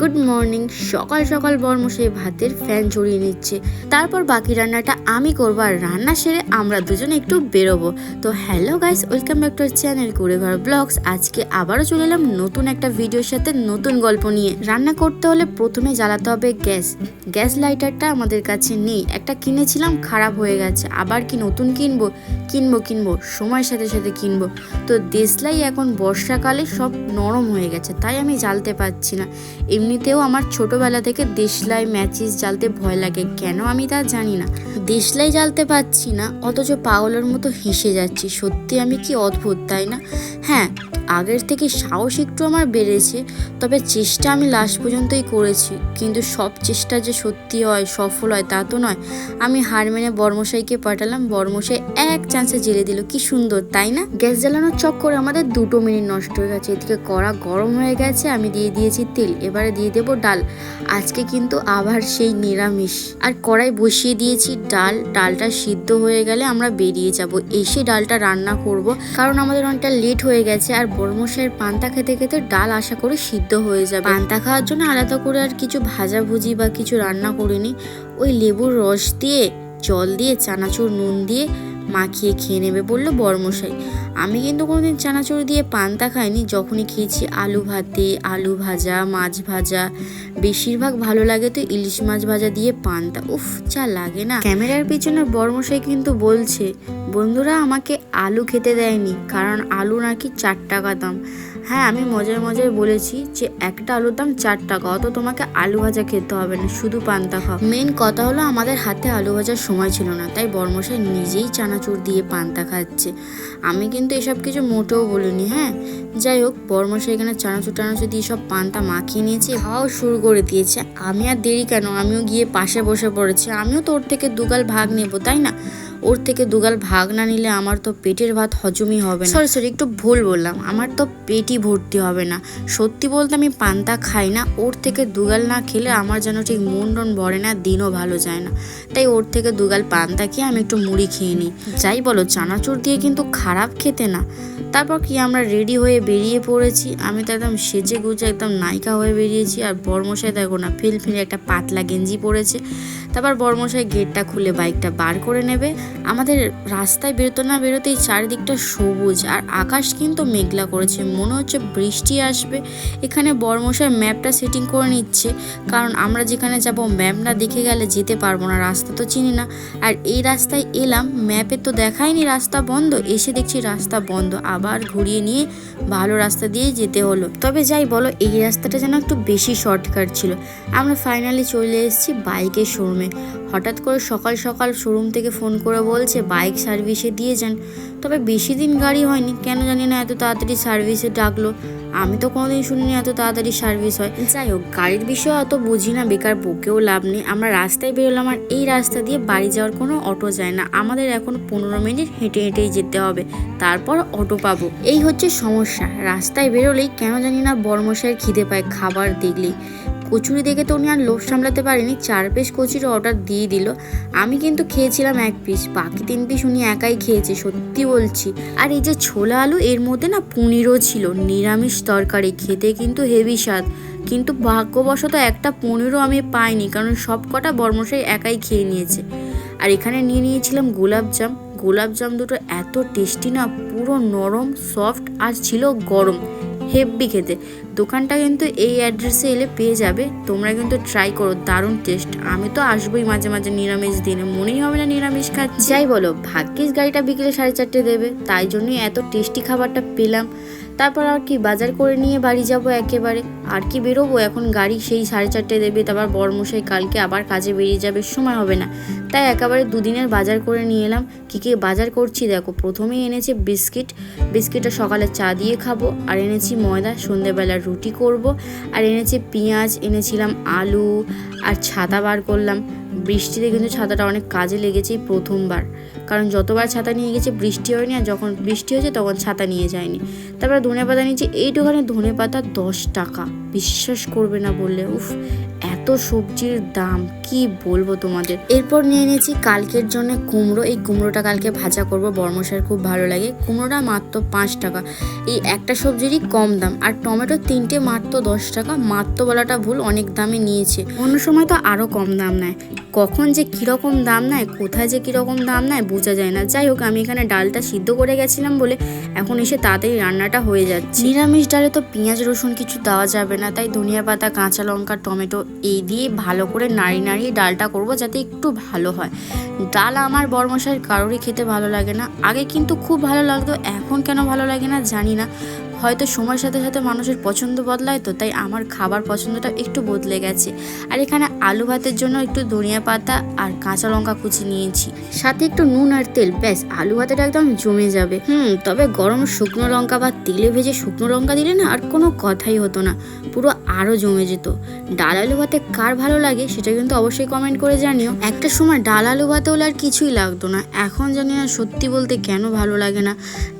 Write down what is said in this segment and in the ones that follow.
Good morning সকাল সকাল বর্মশাই ভাতের ফ্যান ছড়িয়ে নিচ্ছে। তারপর বাকি রান্নাটা আমি করব আর রান্না সেরে আমরা দুজনে একটু বেরোবো। তো hello guys welcome back to channel করে ঘর ব্লগস আজকে আবারও চলে এলাম নতুন একটা ভিডিওর সাথে নতুন গল্প নিয়ে। রান্না করতে হলে প্রথমে জ্বালাতে হবে গ্যাস। গ্যাস লাইটারটা আমাদের কাছে নেই। একটা কিনেছিলাম, খারাপ হয়ে গেছে। আবার কি নতুন কিনবো? কিনবো কিনবো। সময়ের সাথে সাথে কিনবো। তো দেশলাই এখন বর্ষাকালে সব নরম হয়ে গেছে। তাই আমি জ্বালতে পারছি না। এমনিতেও আমার ছোটবেলা থেকে দেশলাই ম্যাচিস জ্বালতে ভয় লাগে। কেন আমি তা জানি না। দেশলাই জ্বালতে পারছি না, অথচ পাগলের মতো হেসে যাচ্ছি। সত্যি আমি কি অদ্ভুত, তাই না? হ্যাঁ আগের থেকে সাহস একটু আমার বেড়েছে, তবে চেষ্টা আমি লাস্ট পর্যন্তই করেছি। কিন্তু সব চেষ্টা যে সত্যি হয়, সফল হয়, তা তো নয়। আমি হার মেনে বর্মশাইকে পাঠালাম, বর্মশাই এক চান্সে জেলে দিল। কি সুন্দর, তাই না? গ্যাস জ্বালানোর চক্করে আমাদের দুটো মিনিট নষ্ট হয়ে গেছে। এদিকে কড়া গরম হয়ে গেছে, আমি দিয়ে দিয়েছি তেল। এবারে দিয়ে দেবো ডাল। আজকে কিন্তু আবার সেই নিরামিষ। আর কড়াই বসিয়ে দিয়েছি ডাল। ডালটা সিদ্ধ হয়ে গেলে আমরা বেরিয়ে যাব। এসে ডালটা রান্না করব। কারণ আমাদের অনেকটা লেট হয়ে গেছে আর বর্মশাইয়ের পান্তা খেতে খেতে ডাল আশা করি সিদ্ধ হয়ে যাবে। পান্তা খাওয়ার জন্য আলাদা করে আর কিছু ভাজাভুজি বা কিছু রান্না করিনি। ওই লেবুর রস দিয়ে, জল দিয়ে, চানাচুর নুন দিয়ে মাখিয়ে খেয়ে নেবে বলল বর্মশাই। আমি কিন্তু কোনোদিন চানাচুর দিয়ে পান্তা খাইনি, যখনই খেয়েছি আলু ভাতে, আলু ভাজা, মাছ ভাজা। বেশিরভাগ ভালো লাগে তো ইলিশ মাছ ভাজা দিয়ে পান্তা। উফ, যা লাগে না। ক্যামেরার পিছনে বর্মশাই কিন্তু বলছে, বন্ধুরা, আমাকে আলু খেতে দেয়নি, কারণ আলু নাকি চার টাকা দাম। হ্যাঁ আমি মজার মজায় বলেছি যে একটা আলুর দাম চার টাকা, অত তোমাকে আলু ভাজা খেতে হবে না, শুধু পান্তা খাও। মেন কথা হলো আমাদের হাতে আলু ভাজার সময় ছিল না, তাই বর্মশাই নিজেই চানাচুর দিয়ে পান্তা খাচ্ছে। আমি কিন্তু এসব কিছু মোটেও বলিনি হ্যাঁ? যাই হোক, বর্মশাই এখানে চানাচুর টানাচুর দিয়ে সব পান্তা মাখিয়ে নিয়েছে, খাওয়াও শুরু করে দিয়েছে। আমি আর দেরি কেন? আমিও গিয়ে পাশে বসে পড়েছি, আমিও তো ওর থেকে দুগাল ভাগ নেব, তাই না? ওর থেকে দুগাল ভাগ না নিলে আমার তো পেটের ভাত হজমই হবে না। সরি সরি একটু ভুল বললাম। আমার তো পেটই ভর্তি হবে না। সত্যি বলতে আমি পান্তা খাই না। ওর থেকে দুগাল না খেলে আমার যেন ঠিক মন ভরে না, দিনও ভালো যায় না। তাই ওর থেকে দুগাল পান্তা খেয়ে আমি একটু মুড়ি খেয়ে নিই। যাই বলো, চানাচুর দিয়ে কিন্তু খারাপ খেতে না। তারপর কি আমরা রেডি হয়ে বেরিয়ে পড়েছি? আমি তো একদম সেজে গুজে একদম নায়িকা হয়ে বেরিয়েছি। আর বর্মশাই দেখো না ফিল ফিলফিলে একটা পাতলা গেঞ্জি পরেছে। তারপর বর্মশাই গেটটা খুলে বাইকটা বার করে নেবে। আমাদের রাস্তায় বেরোতে না বেরোতেই চারিদিকটা সবুজ আর আকাশ কিন্তু মেঘলা করেছে। মনে হচ্ছে বৃষ্টি আসবে। এখানে বর্মশাই ম্যাপটা সেটিং করে নিচ্ছে। কারণ আমরা যেখানে যাব, ম্যাপ না দেখে গেলে যেতে পারব না। রাস্তা তো চিনি না। আর এই রাস্তায় এলাম, ম্যাপে তো দেখায়নি রাস্তা বন্ধ। এসে দেখছি রাস্তা বন্ধ। আবার ঘুরিয়ে নিয়ে ভালো রাস্তা দিয়ে যেতে হলো। তবে যাই বলো, এই রাস্তাটা যেন একটু বেশি শর্টকাট ছিল। আমরা ফাইনালি চলে এসেছি বাইকের শোরুমে। হঠাৎ করে সকাল সকাল শোরুম থেকে ফোন করে বলছে, বাইক সার্ভিসে দিয়ে যান। তবে বেশি দিন গাড়ি হয়নি। কেন জানি না এত তাড়াতাড়ি সার্ভিসে ডাকলো। আমি তো কোনোদিন শুনিনি এত তাড়াতাড়ি সার্ভিস হয়। যাই হোক, গাড়ির বিষয়ে অত বুঝি না, বেকার বকেও লাভ নেই। আমরা রাস্তায় বেরোলাম আর এই রাস্তা দিয়ে বাড়ি যাওয়ার কোনো অটো যায় না। আমাদের এখন পনেরো মিনিট হেঁটে হেঁটেই যেতে হবে। তারপর অটো পাবো। এই হচ্ছে সমস্যা। রাস্তায় বেরোলেই কেন জানি না বর্মশাইয়ের খিদে পায়। খাবার দেখলেই। কচুরি দেখে তো উনি আর লোভ সামলাতে পারেনি। চার পিস কচুরি অর্ডার দিয়ে দিল। আমি কিন্তু খেয়েছিলাম এক পিস। বাকি তিন পিস উনি একাই খেয়েছে, সত্যি বলছি। আর এই যে ছোলা আলু, এর মধ্যে না পনিরও ছিল। নিরামিষ তরকারি, খেতে কিন্তু হেভি স্বাদ। কিন্তু ভাগ্যবশত একটা পনিরও আমি পাইনি, কারণ সব কটা বর্মশাই একাই খেয়ে নিয়েছে। আর এখানে নিয়ে নিয়েছিলাম গোলাপজাম গোলাপজাম দুটো এত টেস্টি না, পুরো নরম সফট আর ছিল গরম। হেভি খেতে। দোকানটা কিন্তু এই অ্যাড্রেসে এলে পেয়ে যাবে। তোমরা কিন্তু ট্রাই করো, দারুণ টেস্ট আমি তো আসবোই মাঝে মাঝে নিরামিষ দিনে, মনেই হবে না নিরামিষ খাচ্ছি। যাই বলো, ভাগ্যিস গাড়িটা বিকেলে সাড়ে চারটে দেবে, তাই জন্যই এত টেস্টি খাবারটা পেলাম। তারপর আর কি, বাজার করে নিয়ে বাড়ি যাব একেবারে। আর কি বেরোবো? এখন গাড়ি সেই সাড়ে চারটে দেবে, তারপর বর্মশাই কালকে আবার কাজে বেরিয়ে যাবে, সময় হবে না। তাই একেবারে দুদিনের বাজার করে নিয়ে এলাম। কী কী বাজার করছি? দেখো, প্রথমেই এনেছি বিস্কিট। বিস্কিটটা সকালে চা দিয়ে খাব, আর এনেছি ময়দা, সন্ধেবেলা রুটি করব। আর এনেছি পেঁয়াজ, এনেছিলাম আলু, আর ছাতা বার করলাম। বৃষ্টিতে কিন্তু ছাতাটা অনেক কাজে লেগেছে প্রথমবার। কারণ যতবার ছাতা নিয়ে গেছে, বৃষ্টি হয়নি আর যখন বৃষ্টি হয়েছে তখন ছাতা নিয়ে যায়নি। তারপরে ধনে পাতা নিয়েছি, এইটুখানি ধনে পাতা দশ টাকা। বিশ্বাস করবে না বললে, উফ, এত সবজির দাম, কি বলব তোমাদের? এরপর নিয়ে নিয়েছি কালকের জন্য কুমড়ো। এই কুমড়োটা কালকে ভাজা করব, বর্মশার খুব ভালো লাগে। কুমড়োটা মাত্র পাঁচ টাকা। এই একটা সবজিরই কম দাম। আর টমেটো তিনটে মাত্র দশ টাকা। মাত্র বলাটা ভুল, অনেক দামে নিয়েছে। অন্য সময় তো আরও কম দাম নেয়। কখন যে কীরকম দাম নেয়, কোথায় যে কীরকম দাম নেয় বোঝা যায় না। যাই হোক, আমি এখানে ডালটা সিদ্ধ করে গেছিলাম বলে এখন এসে তাড়াতাড়ি রান্নাটা হয়ে যাচ্ছে। নিরামিষ ডালে তো পেঁয়াজ, রসুন কিছু দেওয়া যাবে না, তাই ধনিয়া পাতা, কাঁচা লঙ্কা, টমেটো এই দিয়ে ভালো করে নাড়ি নাড়িয়ে ডালটা করব যাতে একটু ভালো হয়। ডাল আমার বর্মশাইয়ের কারোরই খেতে ভালো লাগে না। আগে কিন্তু খুব ভালো লাগতো, এখন কেন ভালো লাগে না জানি না। হয়তো সময়ের সাথে সাথে মানুষের পছন্দ বদলায় তো, তাই আমার খাবার পছন্দটা একটু বদলে গেছে। আর এখানে আলু ভাতের জন্য একটু ধনিয়া পাতা আর কাঁচা লঙ্কা কুচি নিয়েছি। সাথে একটু নুন আর তেল, ব্যাস, আলু ভাতেটা একদম জমে যাবে। হুম, তবে গরম শুকনো লঙ্কা বা তেলে ভেজে শুকনো লঙ্কা দিলে না আর কোনো কথাই হতো না, পুরো আরও জমে যেত। ডাল আলু ভাতে কার ভালো লাগে সেটা কিন্তু অবশ্যই কমেন্ট করে জানিও। একটা সময় ডাল আলু ভাতে হলে আর কিছুই লাগতো না, এখন জানি না সত্যি বলতে কেন ভালো লাগে না।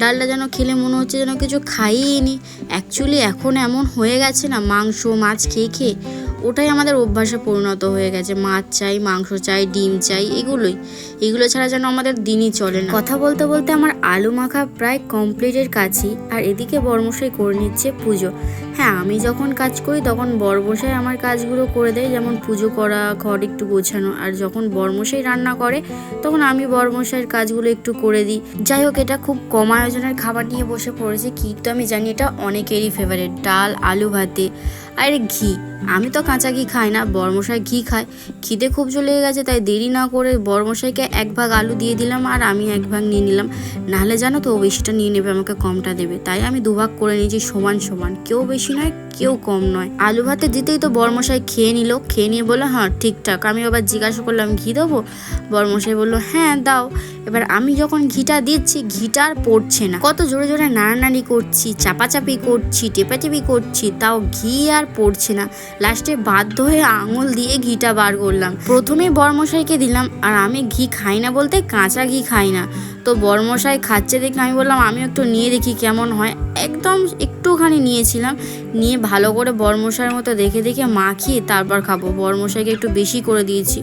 ডালটা যেন খেলে মনে হচ্ছে যেন কিছু খাইই নিই। অ্যাকচুয়ালি এখন এমন হয়ে গেছে না মাংস মাছ খেয়ে খেয়ে ওটাই আমাদের অভ্যাসে পরিণত হয়ে গেছে। মাছ চাই, মাংস চাই, ডিম চাই, এগুলোই। এগুলো ছাড়া যেন আমাদের দিনই চলে না। কথা বলতে বলতে আমার আলু মাখা প্রায় কমপ্লিটের কাছেই আর এদিকে বর্মশাই করে নিচ্ছে পুজো। হ্যাঁ আমি যখন কাজ করি তখন বর্মশাই আমার কাজগুলো করে দেয়, যেমন পুজো করা, ঘর একটু গোছানো। আর যখন বর্মশাই রান্না করে, তখন আমি বর্মশাইয়ের কাজগুলো একটু করে দিই। যাই হোক, এটা খুব কম আয়োজনের খাবার নিয়ে বসে পড়েছে। কিন্তু আমি জানি, এটা অনেকেরই ফেভারিট ডাল, আলু ভাতে। আর ঘি। আমি তো কাঁচা ঘি খাই না, বর্মশাই ঘি খায়। খিদে খুব চলে গেছে, তাই দেরি না করে বর্মশাইকে এক ভাগ আলু দিয়ে দিলাম আর আমি এক ভাগ নিয়ে নিলাম। নাহলে জানো তো ও বেশিটা নিয়ে নেবে, আমাকে কমটা দেবে। তাই আমি দুভাগ করে নিয়েছি সমান সমান। কেউ বেশি নয়, কেউ কম নয়। আলু ভাতে দিতেই তো বর্মশাই খেয়ে নিল। খেয়ে নিয়ে বলল হ্যাঁ ঠিকঠাক। আমি আবার জিজ্ঞাসা করলাম, ঘি দেবো? বর্মশাই বলল হ্যাঁ দাও। এবার আমি যখন ঘিটা দিচ্ছি, ঘিটা আর পড়ছে না। কত জোরে জোরে নাড়ানাড়ি করছি, চাপাচাপি করছি, টেপাটেপি করছি, তাও ঘি আর পড়ছে না। লাস্টে বাধ্য হয়ে আঙুল দিয়ে ঘিটা বার করলাম। প্রথমে বর্মশাইকে দিলাম, আর আমি ঘি খাই না বলতে কাঁচা ঘি খাই না। তো বর্মশাই খাচ্ছে দেখে আমি বললাম আমি একটু নিয়ে দেখি কেমন হয়। একদম একটুখানি নিয়েছিলাম। নিয়ে ভালো করে বর্মশাইয়ের মতো দেখে দেখে মাখিয়ে তারপর খাব। বর্মশাইকে একটু বেশি করে দিয়েছি।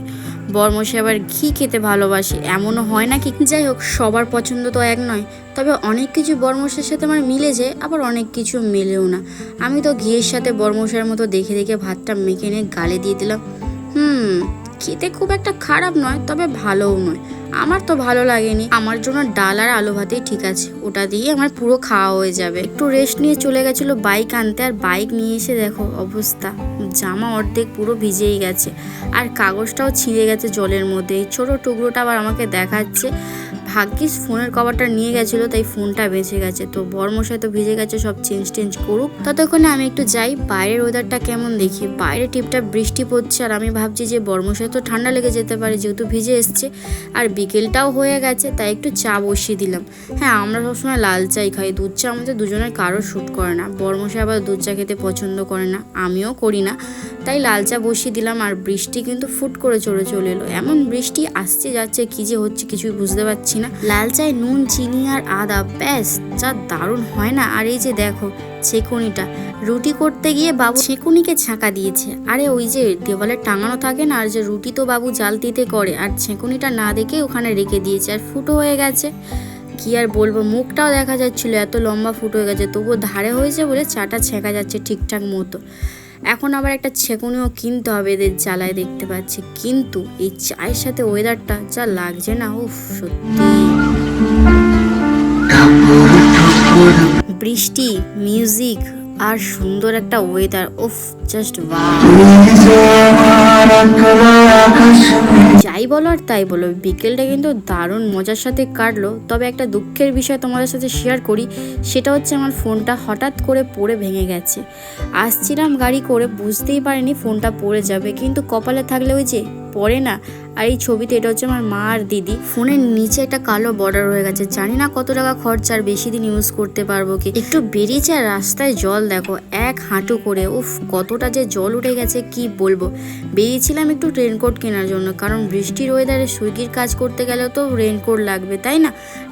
বর্মশাই আবার ঘি খেতে ভালোবাসে। এমনও হয় না কি যাই হোক, সবার পছন্দ তো এক নয়। তবে অনেক কিছু বর্মশের সাথে আমার মিলে যায়, আবার অনেক কিছু মেলেও না। আমি তো ঘিয়ের সাথে বর্মশের মতো দেখে দেখে ভাতটা মেখে নিয়ে গালে দিয়ে দিলাম। হুম, খেতে খুব একটা খারাপ নয়, তবে ভালোও নয়। আমার তো ভালো লাগেনি। আমার জন্য ডাল আর আলু ভাতেই ঠিক আছে। ওটা দিয়ে আমার পুরো খাওয়া হয়ে যাবে। একটু রেস্ট নিয়ে চলে গেছিল বাইক আনতে, আর বাইক নিয়ে এসে দেখো অবস্থা। জামা অর্ধেক পুরো ভিজেই গেছে। আর কাগজটাও ছিঁড়ে গেছে জলের মধ্যে। এই ছোটো টুকরোটা আবার আমাকে দেখাচ্ছে। ভাগ্যিস ফোনের কভারটা নিয়ে গেছিল, তাই ফোনটা বেঁচে গেছে। তো বর্মশাই তো ভিজে গেছে, সব চেঞ্জ টেঞ্জ করুক। ততক্ষণে আমি একটু যাই, বাইরের ওয়েদারটা কেমন দেখি। বাইরে টিপটা বৃষ্টি পড়ছে, আর আমি ভাবছি যে বর্মশাই তো ঠান্ডা লেগে যেতে পারে, যেহেতু ভিজে এসছে। আর বিকেলটাও হয়ে গেছে, তাই একটু চা বসিয়ে দিলাম। হ্যাঁ আমরা সবসময় লাল চাই খাই, দুধ চা আমাদের দুজনের কারও শ্যুট করে না। বর্মশাই আবার দুধ চা খেতে পছন্দ করে না, আমিও করি না। তাই লাল চা বসিয়ে দিলাম আর বৃষ্টি কিন্তু ফুট করে চড়ে চলে এলো। এমন বৃষ্টি আসছে যাচ্ছে কি যে হচ্ছে কিছুই বুঝতে পারছি না। লাল চায় নুন, চিনি আর আদা, ব্যাস, যা দারুণ হয় না? আর এই যে দেখো, ছেকুনিটা। রুটি করতে গিয়ে বাবু ছেকুনিকে ছাঁকা দিয়েছে। আরে ওই যে দেওয়ালে টাঙানো থাকে না, আর যে রুটি তো বাবু জালতিতে করে, আর ছেকুনিটা না দেখে ওখানে রেখে দিয়েছে, আর ফুটো হয়ে গেছে। কি আর বলব, মুখটাও দেখা যাচ্ছিল, এত লম্বা ফুটো হয়ে গেছে, তবুও ধারে হয়েছে বলে চাটা ছেঁকা যাচ্ছে ঠিকঠাক মতো। এখন আবার একটা ছেকুনিও কিনতে হবে এদের জ্বালায় দেখতে পাচ্ছি। কিন্তু এই চায়ের সাথে ওয়েদারটা যা লাগছে না, উফ, সত্যি। বৃষ্টি মিউজিক আর সুন্দর একটা ওয়েদার উফ জাস্ট যাই বলো আর তাই বলো, বিকেলটা কিন্তু দারুণ মজার সাথে কাটলো। তবে একটা দুঃখের বিষয় তোমাদের সাথে শেয়ার করি, সেটা হচ্ছে আমার ফোনটা হঠাৎ করে পড়ে ভেঙে গেছে। আসছিলাম গাড়ি করে, বুঝতেই পারিনি ফোনটা পড়ে যাবে, কিন্তু কপালে থাকলে ওই যে পড়ে না আর এই ছবিতে এটা হচ্ছে আমার মা আর দিদি। ফোনের নিচে একটা কালো বর্ডার হয়ে গেছে। জানি না কত টাকা খরচা, আর বেশি দিন ইউজ করতে পারব কি? একটু বেরিয়েছে আর রাস্তায় জল দেখো, এক হাঁটু করে। উফ, কতটা যে জল উঠে গেছে, কি বলব? বেরিয়েছিলাম একটু রেনকোট কেনার জন্য, কারণ বৃষ্টির ওয়েদারে সুইগির কাজ করতে গেলেও তো রেনকোট লাগবে, তাই না?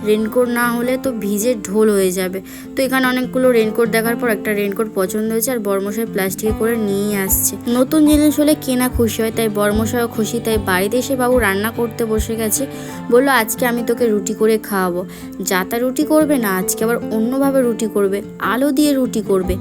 রেনকোট না হলে তো ভিজে ঢোল হয়ে যাবে। তো এখানে অনেকগুলো রেনকোট দেখার পর একটা রেনকোট পছন্দ হয়েছে, আর বর্মশাই প্লাস্টিকে করে নিয়ে আসছে। নতুন জিনিস হলে কেনা খুশি হয়, তাই বর্মশাইও খুশি, তাই বাড়িতে এসে বাবু রান্না করতে বসে গেছে, বলল, আজকে আমি তোকে রুটি করে খাওয়াবো। যাতা রুটি করবে না, আজকে আবার অন্যভাবে রুটি করবে, আলু দিয়ে রুটি করবে।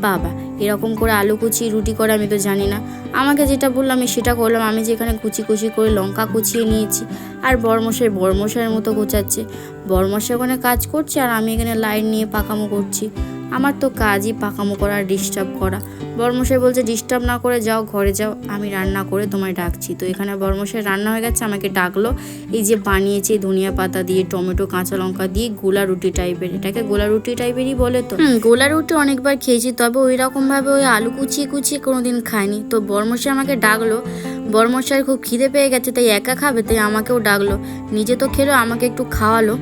বাবা, এরকম করে আলু কুচি রুটি করে আমি তো জানি না। আমাকে যেটা বললাম, আমি সেটা করলাম। আমি যেখানে কুচি কুচি করে লঙ্কা কুচিয়ে নিয়েছি, আর বরমশাই বরমশাইয়ের মতো কোচাচ্ছে। বরমশাই ওখানে কাজ করছে, আর আমি এখানে লাইন নিয়ে পাকামো করছি। আমার তো কাজই পাকামো করা ডিস্টার্ব করা। বর্মশাই বলছে ডিস্টার্ব না করে যাও, ঘরে যাও। আমি রান্না করে তোমায় ডাকছি। তো এখানে বর্মশাই রান্না হয়ে গেছে, আমাকে ডাকলো। এই যে বানিয়েছে ধনিয়া পাতা দিয়ে, টমেটো, কাঁচা লঙ্কা দিয়ে, গোলা রুটি টাইপের। এটাকে গোলা রুটি টাইপেরই বলে তো। গোলা রুটি অনেকবার খেয়েছি, তবে ওই রকমভাবে ওই আলু কুচিয়ে কুচিয়ে কোনোদিন খাইনি। তো বর্মশাই আমাকে ডাকলো। বর্মশাই খুব খিদে পেয়ে গেছে, তাই একা খাবে, তাই আমাকেও ডাকলো। নিজে তো খেলো, আমাকে একটু খাওয়ালো।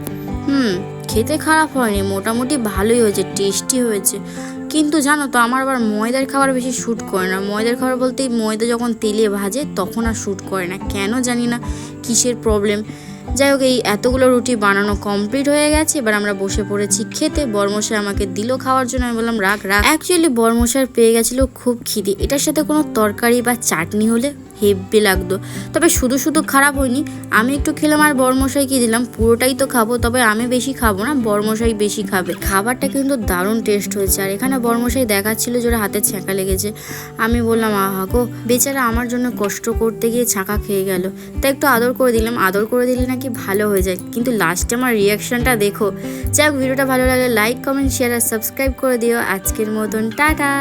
হুম, খেতে খারাপ হয়নি, মোটামুটি ভালোই হয়েছে, টেস্টি হয়েছে। কিন্তু জানো তো, আমার আবার ময়দার খাবার বেশি শ্যুট করে না। ময়দার খাবার বলতেই ময়দা যখন তেলে ভাজে, তখন আর শ্যুট করে না। কেন জানি না, কিসের প্রবলেম যাই হোক, এই এতগুলো রুটি বানানো কমপ্লিট হয়ে গেছে। এবার আমরা বসে পড়েছি খেতে। বর্মশাই আমাকে দিল খাওয়ার জন্য। আমি বললাম, রাখ রাখ। অ্যাকচুয়ালি বর্মশাই পেয়ে গেছিল খুব খিদি। এটার সাথে কোনো তরকারি বা চাটনি হলে হেব্বি লাগতো। তবে শুধু শুধু খারাপ হয়নি, আমি একটু খেলাম আর বর্মশাইকে দিলাম? পুরোটাই তো খাব, তবে আমি বেশি খাব না, বর্মশাই বেশি খাবে। খাবারটা কিন্তু দারুণ টেস্ট হয়েছে, আর এখানে বর্মশাই দেখাচ্ছিল যে হাতে ছ্যাঁকা লেগেছে। আমি বললাম, আহা গো, বেচারা আমার জন্য কষ্ট করতে গিয়ে ছাঁকা খেয়ে গেল। তাই একটু আদর করে দিলাম, আদর করে দিলে নাকি ভালো হয়ে যায়। কিন্তু লাস্টে আমার রিয়াকশনটা দেখো। যাক, ভিডিওটা ভালো লাগলে লাইক কমেন্ট শেয়ার আর সাবস্ক্রাইব করে দিও। আজকের মতন, টাটা!